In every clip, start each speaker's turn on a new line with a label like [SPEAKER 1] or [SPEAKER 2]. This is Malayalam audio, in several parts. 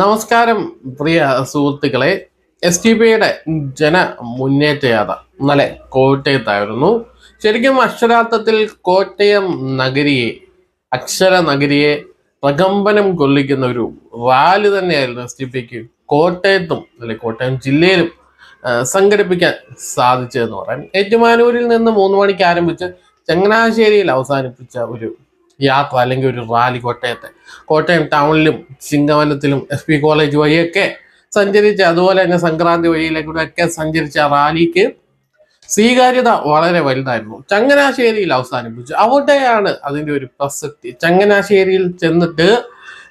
[SPEAKER 1] നമസ്കാരം പ്രിയ സുഹൃത്തുക്കളെ. എസ് ടി പിയുടെ ജന മുന്നേറ്റ യാത്ര ഇന്നലെ കോട്ടയത്തായിരുന്നു. ശരിക്കും അക്ഷരാർത്ഥത്തിൽ കോട്ടയം നഗരിയെ അക്ഷര നഗരിയെ പ്രകമ്പനം കൊള്ളിക്കുന്ന ഒരു റാലി തന്നെയായിരുന്നു എസ് ടി പിക്ക് കോട്ടയത്തും അല്ലെ കോട്ടയം ജില്ലയിലും സംഘടിപ്പിക്കാൻ സാധിച്ചതെന്ന് പറയാം. ഏറ്റുമാനൂരിൽ നിന്ന് മൂന്ന് മണിക്ക് ആരംഭിച്ച് ചങ്ങനാശ്ശേരിയിൽ അവസാനിപ്പിച്ച ഒരു യാത്ര അല്ലെങ്കിൽ ഒരു റാലി കോട്ടയത്തെ. കോട്ടയം ടൗണിലും ചിങ്ങവനത്തിലും എസ് പി കോളേജ് വഴിയൊക്കെ സഞ്ചരിച്ച് അതുപോലെ തന്നെ സംക്രാന്തി വഴിയിലേക്കൂടെയൊക്കെ സഞ്ചരിച്ച റാലിക്ക് സ്വീകാര്യത വളരെ വലുതായിരുന്നു. ചങ്ങനാശ്ശേരിയിൽ അവസാനിപ്പിച്ചു. അവിടെയാണ് അതിന്റെ ഒരു പ്രസക്തി. ചങ്ങനാശ്ശേരിയിൽ ചെന്നിട്ട്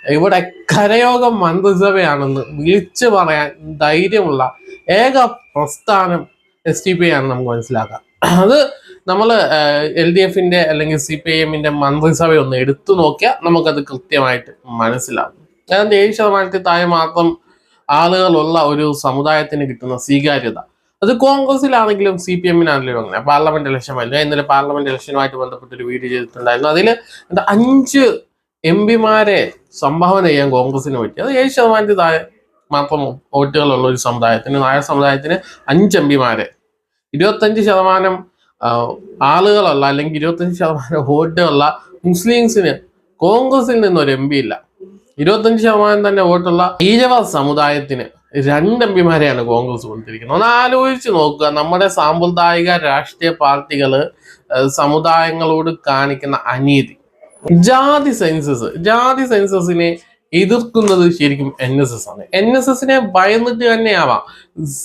[SPEAKER 1] ഇവിടെ കരയോഗം മന്ത്രിസഭയാണെന്ന് വിളിച്ചു പറയാൻ ധൈര്യമുള്ള ഏക പ്രസ്ഥാനം എസ് ടി പി ആണ് നമുക്ക് മനസ്സിലാക്കാം. അത് നമ്മൾ എൽ ഡി എഫിന്റെ അല്ലെങ്കിൽ സി പി ഐ എമ്മിന്റെ മന്ത്രിസഭ ഒന്ന് എടുത്തു നോക്കിയാൽ നമുക്കത് കൃത്യമായിട്ട് മനസ്സിലാകും അതായത് ഏഴ് ശതമാനത്തിൽ താഴെ മാത്രം ആളുകളുള്ള ഒരു സമുദായത്തിന് കിട്ടുന്ന സ്വീകാര്യത. അത് കോൺഗ്രസിലാണെങ്കിലും സി പി എമ്മിനാണെങ്കിലും അങ്ങനെ. പാർലമെന്റ് ഇലക്ഷൻ വരുന്നു ഇന്നലെ പാർലമെന്റ് ഇലക്ഷനുമായിട്ട് ബന്ധപ്പെട്ട് ഒരു വീഡിയോ ചെയ്തിട്ടുണ്ടായിരുന്നു. അതിൽ എന്താ അഞ്ച് എം പിമാരെ സംഭാവന ചെയ്യാൻ കോൺഗ്രസിന് പറ്റി. അത് ഏഴ് ശതമാനത്തിൽ താഴെ മാത്രം വോട്ടുകളുള്ള ഒരു സമുദായത്തിന് നായർ സമുദായത്തിന് അഞ്ച് എം പിമാരെ. ഇരുപത്തഞ്ച് ശതമാനം ആളുകളുള്ള അല്ലെങ്കിൽ ഇരുപത്തഞ്ച് ശതമാനം വോട്ടുള്ള മുസ്ലിംസിന് കോൺഗ്രസിൽ നിന്ന് ഒരു എം പി ഇല്ല. ഇരുപത്തഞ്ച് ശതമാനം തന്നെ വോട്ടുള്ള ഈഴവ സമുദായത്തിന് രണ്ട് എം പിമാരെയാണ് കോൺഗ്രസ് കൊടുത്തിരിക്കുന്നത്. ഒന്ന് ആലോചിച്ച് നോക്കുക നമ്മുടെ സാമ്പ്രദായിക രാഷ്ട്രീയ പാർട്ടികൾ സമുദായങ്ങളോട് കാണിക്കുന്ന അനീതി. ജാതി സെൻസസ് ജാതി സെൻസസിനെ എതിർക്കുന്നത് ശരിക്കും എൻ എസ് എസ് ആണ്. എൻ എസ് എസിനെ ഭയന്നിട്ട് തന്നെയാവാം.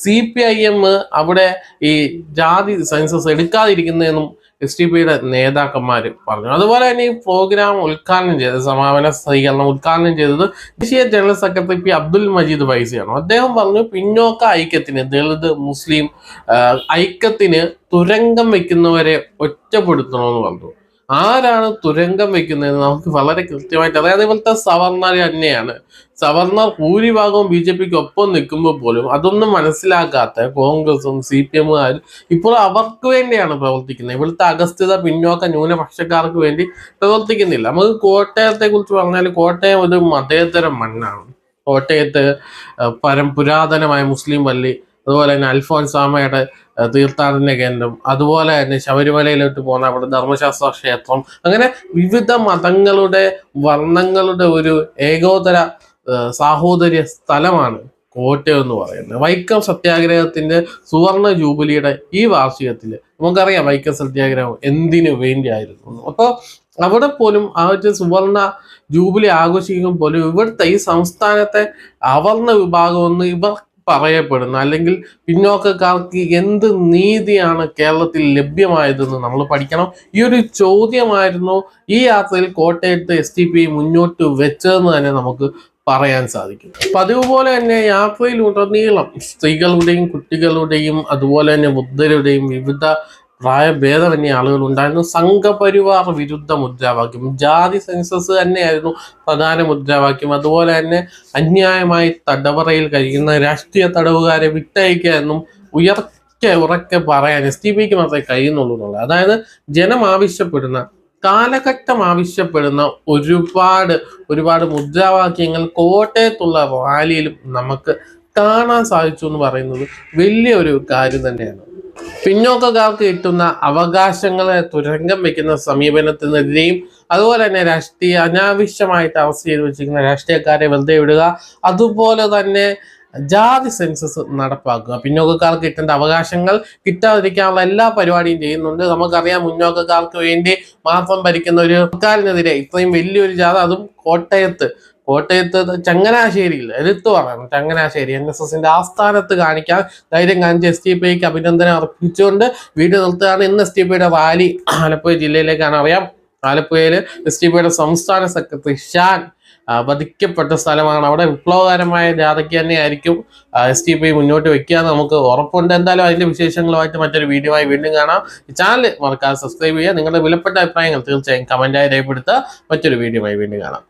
[SPEAKER 1] സി പി ഐ എം അവിടെ ഈ ജാതി സെൻസസ് എടുക്കാതിരിക്കുന്നതെന്നും എസ് ടി പിയുടെ നേതാക്കന്മാർ പറഞ്ഞു. അതുപോലെ തന്നെ ഈ പ്രോഗ്രാം ഉദ്ഘാടനം ചെയ്തത് സമാപന സ്വീകരണം ഉദ്ഘാടനം ചെയ്തത് ദേശീയ general secretary P Abdul Majeed ഫൈസിയാണ് അദ്ദേഹം പറഞ്ഞു പിന്നോക്ക ഐക്യത്തിന് ദളിത് മുസ്ലിം ഐക്യത്തിന് തുരങ്കം വെക്കുന്നവരെ ഒറ്റപ്പെടുത്തണമെന്ന് പറഞ്ഞു. ആരാണ് തുരങ്കം വെക്കുന്നത് നമുക്ക് വളരെ കൃത്യമായിട്ട് അറിയാം. അതേപോലത്തെ സവർണർ തന്നെയാണ്. സവർണർ ഭൂരിഭാഗവും ബി ജെ പിക്ക് ഒപ്പം നിൽക്കുമ്പോൾ പോലും അതൊന്നും മനസ്സിലാക്കാത്ത കോൺഗ്രസും സി പി എമ്മുകാരും ഇപ്പോൾ അവർക്ക് വേണ്ടിയാണ് പ്രവർത്തിക്കുന്നത്. ഇവിടുത്തെ അഗസ്ത്യത പിന്നോക്ക ന്യൂനപക്ഷക്കാർക്ക് വേണ്ടി പ്രവർത്തിക്കുന്നില്ല. നമുക്ക് കോട്ടയത്തെ കുറിച്ച് പറഞ്ഞാൽ കോട്ടയം ഒരു മതേതര മണ്ണാണ്. കോട്ടയത്ത് പരം പുരാതനമായ മുസ്ലിം പള്ളി അതുപോലെ തന്നെ അൽഫോൻസാമയുടെ തീർത്ഥാടന കേന്ദ്രം അതുപോലെ തന്നെ ശബരിമലയിലോട്ട് പോകുന്ന അവിടെ ധർമ്മശാസ്ത്ര ക്ഷേത്രം അങ്ങനെ വിവിധ മതങ്ങളുടെ വർണങ്ങളുടെ ഒരു ഏകോദര സാഹോദര്യ സ്ഥലമാണ് കോട്ടയം എന്ന് പറയുന്നത്. വൈക്കം സത്യാഗ്രഹത്തിന്റെ സുവർണ ജൂബിലിയുടെ ഈ വാർഷികത്തിൽ നമുക്കറിയാം വൈക്കം സത്യാഗ്രഹം എന്തിനു വേണ്ടിയായിരുന്നു. അപ്പോൾ അവിടെ പോലും ആ ഒരു സുവർണ ജൂബിലി ആഘോഷിക്കുമ്പോൾ പോലും ഇവിടുത്തെ ഈ സംസ്ഥാനത്തെ അവർണ വിഭാഗം ഒന്ന് ഇവർ പറയപ്പെടുന്ന അല്ലെങ്കിൽ പിന്നോക്കക്കാർക്ക് എന്ത് നീതിയാണ് കേരളത്തിൽ ലഭ്യമായതെന്ന് നമ്മൾ പഠിക്കണം. ഈ ഒരു ചോദ്യമായിരുന്നു ഈ യാത്രയിൽ കോട്ടയത്ത് എസ് ടി പി മുന്നോട്ട് വെച്ചതെന്ന് തന്നെ നമുക്ക് പറയാൻ സാധിക്കും. പതിവ് പോലെ തന്നെ യാത്രയിലുടനീളം സ്ത്രീകളുടെയും കുട്ടികളുടെയും അതുപോലെ തന്നെ ബുദ്ധരുടെയും വിവിധ പ്രായഭേദമന്യ ആളുകൾ ഉണ്ടായിരുന്നു സംഘപരിവാർ വിരുദ്ധ മുദ്രാവാക്യം. ജാതി സെൻസസ് തന്നെയായിരുന്നു പ്രധാന മുദ്രാവാക്യം. അതുപോലെ തന്നെ അന്യായമായി തടവറയിൽ കഴിയുന്ന രാഷ്ട്രീയ തടവുകാരെ വിട്ടയക്കുക എന്നും ഉയർക്കെ ഉറക്കെ പറയാൻ എസ് ടി പിക്ക് മാത്രമേ കഴിയുന്നുള്ളൂ എന്നുള്ളത്. അതായത് ജനം ആവശ്യപ്പെടുന്ന കാലഘട്ടം ആവശ്യപ്പെടുന്ന ഒരുപാട് ഒരുപാട് മുദ്രാവാക്യങ്ങൾ കോട്ടയത്തുള്ള റാലിയിലും നമുക്ക് കാണാൻ സാധിച്ചു എന്ന് പറയുന്നത് വലിയൊരു കാര്യം തന്നെയാണ്. പിന്നോക്കക്കാർക്ക് കിട്ടുന്ന അവകാശങ്ങളെ തുരങ്കം വെക്കുന്ന സമീപനത്തിനെതിരെയും അതുപോലെ തന്നെ രാഷ്ട്രീയ അനാവശ്യമായിട്ട് അറസ്റ്റ് ചെയ്ത് വെച്ചിരിക്കുന്ന രാഷ്ട്രീയക്കാരെ വെറുതെ വിടുക അതുപോലെ തന്നെ ജാതി സെൻസസ് നടപ്പാക്കുക. പിന്നോക്കക്കാർക്ക് കിട്ടേണ്ട അവകാശങ്ങൾ കിട്ടാതിരിക്കാനുള്ള എല്ലാ പരിപാടിയും ചെയ്യുന്നുണ്ട്. നമുക്കറിയാം മുന്നോക്കക്കാർക്ക് വേണ്ടി മാത്രം ഭരിക്കുന്ന ഒരു സർക്കാരിനെതിരെ ഇത്രയും വലിയൊരു ജാഥ അതും കോട്ടയത്ത് കോട്ടയത്ത് ചങ്ങനാശ്ശേരിയിൽ എടുത്തു പറയണം. ചങ്ങനാശ്ശേരി എൻ എസ് എസിന്റെ ആസ്ഥാനത്ത് കാണിക്കാൻ ധൈര്യം കാണിച്ച് എസ് ടി പിക്ക് അഭിനന്ദനം അർപ്പിച്ചുകൊണ്ട് വീട് നിർത്തുകയാണ് ഇന്ന് എസ് ടി പിയുടെ റാലി ആലപ്പുഴ ജില്ലയിലേക്കാണ്. അറിയാം ആലപ്പുഴയിൽ എസ് ടി പിയുടെ സംസ്ഥാന സെക്രട്ടറി ഷാൻ വധിക്കപ്പെട്ട സ്ഥലമാണ്. അവിടെ വിപ്ലവകരമായ ജാഥയ്ക്ക് തന്നെയായിരിക്കും എസ് ടി പി മുന്നോട്ട് വെക്കുക നമുക്ക് ഉറപ്പുണ്ട്. എന്തായാലും അതിന്റെ വിശേഷങ്ങളുമായിട്ട് മറ്റൊരു വീഡിയോ ആയി വീണ്ടും കാണാം. ചാനൽ മറക്കാതെ സബ്സ്ക്രൈബ് ചെയ്യുക. നിങ്ങളുടെ വിലപ്പെട്ട അഭിപ്രായങ്ങൾ തീർച്ചയായും കമന്റായി രേഖപ്പെടുത്തുക. മറ്റൊരു വീഡിയോ ആയി വീണ്ടും കാണാം.